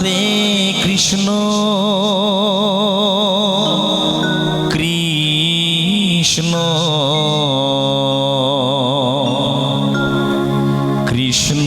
হরে কৃষ্ণ। কৃষ্ণ। কৃষ্ণ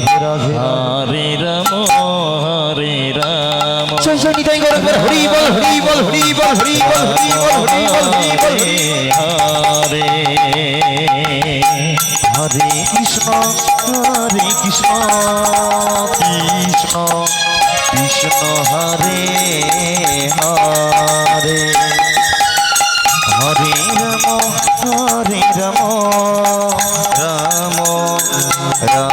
রাধে রাধে হরে রাম হরে রাম। শৈশব নিতাই গরম হরি বল হরি বল হরি বল হরি বল হরি বল হরি বল হরি বল হরে হরে কৃষ্ণ হরে কৃষ্ণ কৃষ্ণ কৃষ্ণ হরে হরে। হরে রাম হরে রাম রাম রাম।